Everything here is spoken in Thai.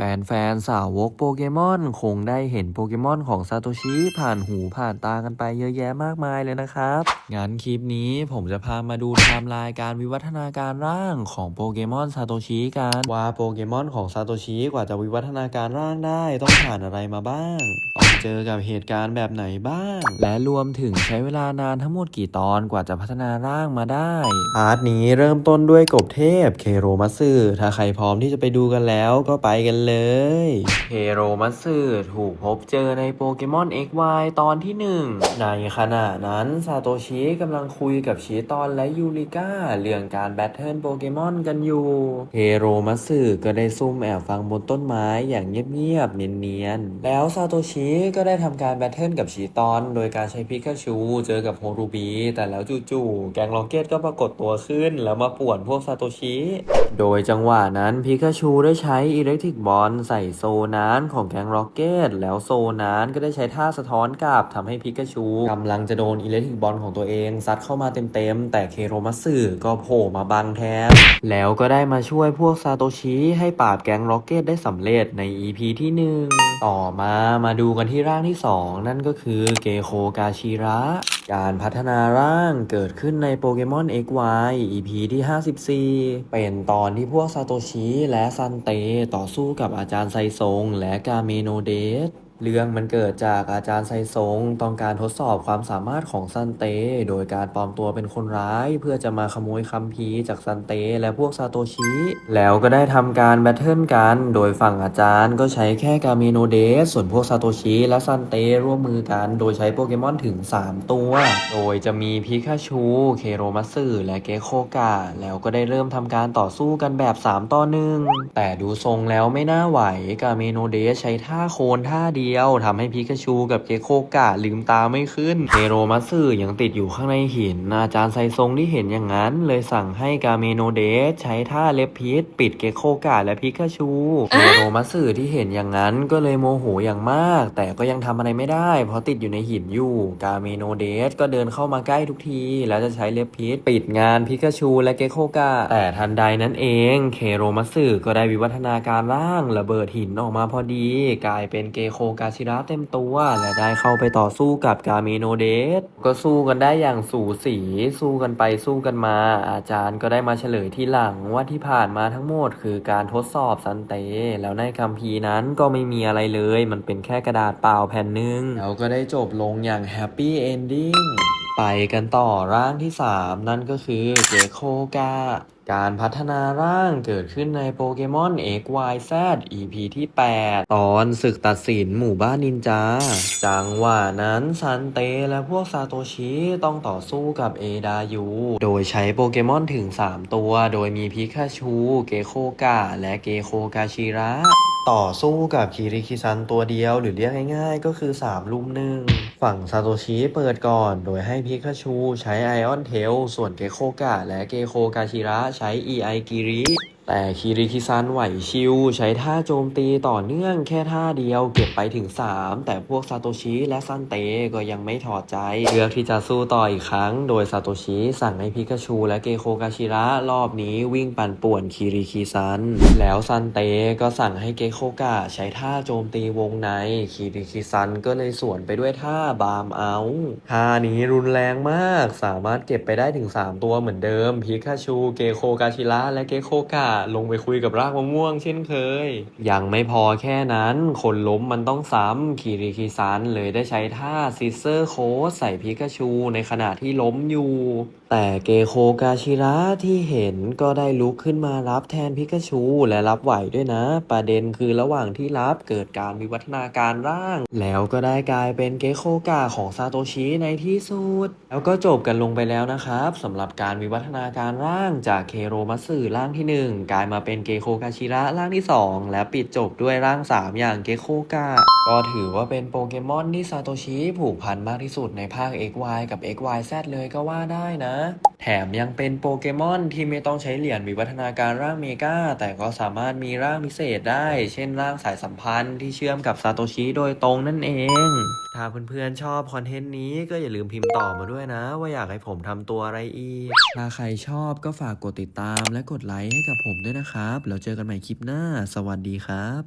แฟนๆสาวกโปเกมอนคงได้เห็นโปเกมอนของซาโตชิผ่านหูผ่านตากันไปเยอะแยะมากมายเลยนะครับงั้นคลิปนี้ผมจะพามาดูไทม์ไลน์การวิวัฒนาการร่างของโปเกมอนซาโตชิกันว่าโปเกมอนของซาโตชิกว่าจะวิวัฒนาการร่างได้ต้องผ่านอะไรมาบ้างต้องเจอกับเหตุการณ์แบบไหนบ้าง และรวมถึงใช้เวลานานทั้งหมดกี่ตอนกว่าจะพัฒนาร่างมาได้พาร์ทนี้เริ่มต้นด้วยกบเทพเคโรมัตสึถ้าใครพร้อมที่จะไปดูกันแล้วก็ไปกันเลยเคโรมัตสึถูกพบเจอในโปเกมอน XY ตอนที่ 1 ในขณะนั้นซาโตชิกำลังคุยกับชิตอนและยูริก้าเรื่องการแบทเทิลโปเกมอนกันอยู่เคโรมัตสึก็ได้ซุ่มแอบฟังบนต้นไม้อย่างเงียบๆเนียนๆ แล้วซาโตชิก็ได้ทำการแบทเทิลกับชิตอน โดยการใช้พิกาชูเจอกับโฮรูบีแต่แล้วจู่ๆแกงล็อกเก็ตก็ปรากฏตัวขึ้น แล้วมาป่วนพวกซาโตชิโดยจังหวะนั้นพิกาชูได้ใช้อิเล็กทริกบอลใส่โซนานของแกงล็อกเก็ตแล้วโซนานก็ได้ใช้ท่าสะท้อนกลับทำให้พิกาชูกำลังจะโดนอิเล็กทริกบอลของตัวเองซัดเข้ามาเต็มๆ แต่เคโรมัสึก็โผล่มาบังแทนแล้วก็ได้มาช่วยพวกซาโตชิให้ปราบแก๊งล็อกเก็ตได้สำเร็จใน EP ที่หนึ่งต่อมามาดูกันที่ร่างที่ 2 นั่นก็คือเกโคกาชิระการพัฒนาร่างเกิดขึ้นในโปเกมอน XY EP ที่ 54 เป็นตอนที่พวกซาโตชิและซันเตต่อสู้กับอาจารย์ไซซงและกาเมโนเดส เรื่องมันเกิดจากอาจารย์ไซซงต้องการทดสอบความสามารถของซันเต โดยการปลอมตัวเป็นคนร้ายเพื่อจะมาขโมยคัมภีร์จากซันเตและพวกซาโตชิ แล้วก็ได้ทำการแบทเทิลกัน โดยฝั่งอาจารย์ก็ใช้แค่กาเมโนเดส ส่วนพวกซาโตชิและซันเตร่วมมือกัน โดยใช้โปเกมอนถึง 3 ตัว โดยจะมีพิคาชู เคโรมัสึและเกโคกะแล้วก็ได้เริ่มทำการต่อสู้กันแบบ 3 ต่อหนึ่งแต่ดูทรงแล้วไม่น่าไหวกาเมโนเดสใช้ท่าโคนท่าเดียวทำให้พิกาชูกับเกโคกะลืมตาไม่ขึ้นเคโรมัตสึยังติดอยู่ข้างในหิน อาจารย์ไซซงที่เห็นอย่างนั้น เลยสั่งให้กาเมโนเดสใช้ท่าเล็บพิษปิดเกโคกะและพิกาชูเคโรมัตสึที่เห็นอย่างนั้นก็เลยโมโหอย่างมาก แต่ก็ยังทำอะไรไม่ได้ เพราะติดอยู่ในหินอยู่ กาเมโนเดสก็เดินเข้ามาใกล้ทุกที แล้วจะใช้เล็บพิษปิดงานพิกาชูและเกโคกะแต่ทันใดนั้นเองเคโรมัตสึก็ได้วิวัฒนาการร่างระเบิดหินออกมาพอดี กลายเป็นเกโคกาชิระเต็มตัวและได้เข้าไปต่อสู้กับกาเมโนเดสก็สู้กันได้อย่างสูสีสู้กันไปสู้กันมา อาจารย์ก็ได้มาเฉลยที่หลังว่าที่ผ่านมาทั้งหมดคือการทดสอบซันเต แล้วในคัมภีร์นั้นก็ไม่มีอะไรเลย มันเป็นแค่กระดาษเปล่าแผ่นหนึ่งแล้วก็ได้จบลงอย่างแฮปปี้เอนดิ้ง ไปกันต่อร่างที่ 3 นั่นก็คือเจโคกาการพัฒนาร่างเกิดขึ้นในโปเกมอน XYZ EP ที่ 8 ตอนศึกตัดสินหมู่บ้านนินจา จังหวะนั้นซันเตและพวกซาโตชิต้องต่อสู้กับเอดายู โดยใช้โปเกมอนถึง 3 ตัว โดยมีพิคาชู เกโคกะและเกโคกาชิระ ต่อสู้กับคิริคิซันตัวเดียวหรือเรียกง่ายๆ ก็คือ 3 ลุมหนึ่ง ฝั่งซาโตชิเปิดก่อน โดยให้พิคาชูใช้ไอออนเทล ส่วนเกโคกะและเกโคกาชิระใช้ EI กิริ แต่คิริคิซันไหวชิว ใช้ท่าโจมตีต่อเนื่องแค่ท่าเดียวเก็บไปถึง 3 แต่พวกซาโตชิและซันเตก็ยังไม่ถอดใจ เลือกที่จะสู้ต่ออีกครั้ง โดยซาโตชิสั่งให้พิกาชูและเกโคกาชิระรอบนี้วิ่งปั่นป่วนคิริคิซัน แล้วซันเตก็สั่งให้เกโคกะใช้ท่าโจมตีวงในคิริคิซันก็เลยสวนไปด้วยท่าบามเอาท่านี้รุนแรงมากสามารถเก็บไปได้ถึง 3 ตัวเหมือนเดิมพิกาชูเกโคกาชิระและเกโคกะลงไปคุยกับรากมะม่วงเช่นเคย ยังไม่พอแค่นั้น คนล้มมันต้องซ้ำคีริคิซันเลยได้ใช้ท่าซิสเซอร์โคสใส่พิกาชูในขณะที่ล้มอยู่แต่เกโคกาชิระที่เห็นก็ได้ลุกขึ้นมารับแทนพิกาชูและรับไหวด้วยนะ ประเด็นคือระหว่างที่รับเกิดการวิวัฒนาการร่าง แล้วก็ได้กลายเป็นเกโคกาของซาโตชิในที่สุด แล้วก็จบกันลงไปแล้วนะครับสำหรับการวิวัฒนาการร่างจากเคโรมัสึร่างที่ 1 กลายมาเป็นเกโคกาชิระร่างที่ 2 และปิดจบด้วยร่าง 3 อย่างเกโคกาก็ถือว่าเป็นโปเกมอนที่ซาโตชิผูกพันมากที่สุดในภาค XY กับ XYZ เลยก็ว่าได้นะแถมยังเป็นโปเกมอนที่ไม่ต้องใช้เหรียญวิวัฒนาการร่างเมกาแต่ก็สามารถมีร่างพิเศษได้ เช่นร่างสายสัมพันธ์ที่เชื่อมกับซาโตชิโดยตรงนั่นเอง ถ้าเพื่อนๆชอบคอนเทนต์นี้ก็อย่าลืมพิมพ์ต่อมาด้วยนะ ว่าอยากให้ผมทำตัวอะไรอีก ถ้าใครชอบก็ฝากกดติดตามและกดไลค์ให้กับผมด้วยนะครับ แล้วเจอกันใหม่คลิปหน้า สวัสดีครับ